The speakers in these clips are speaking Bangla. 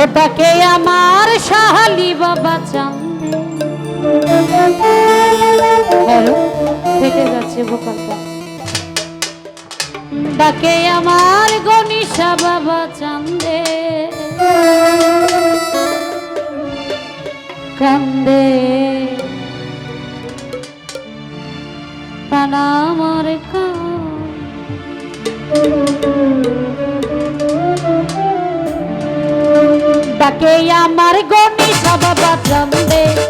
ওটাকে আমার সাহালি বাবা চান্দে যাচ্ছে গোপাল ডাকে আমার গনিশা বাবা চান্দে। কান্দে। আমার ডাকে আমার গনিশা বাবা চান্দে।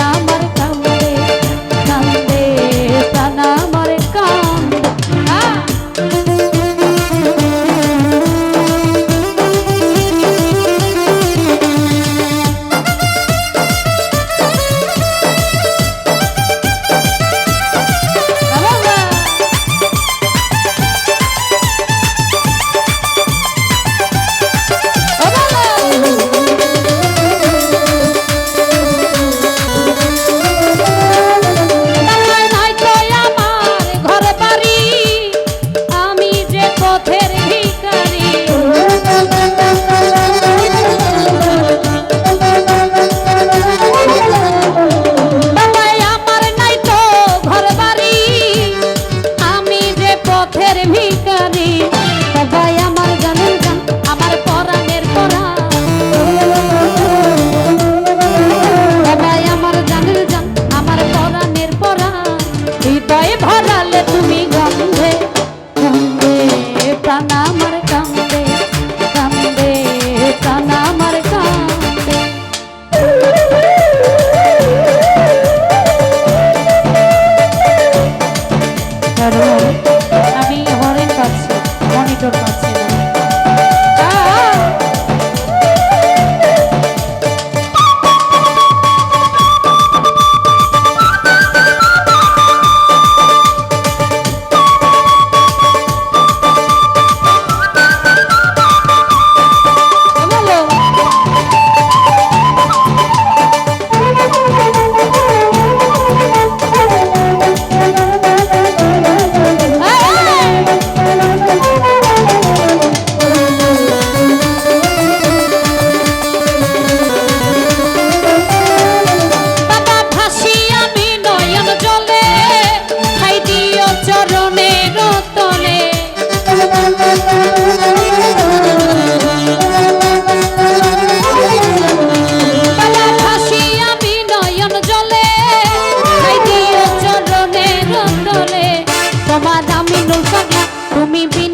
জন্মাচ্ছে তুমি বিন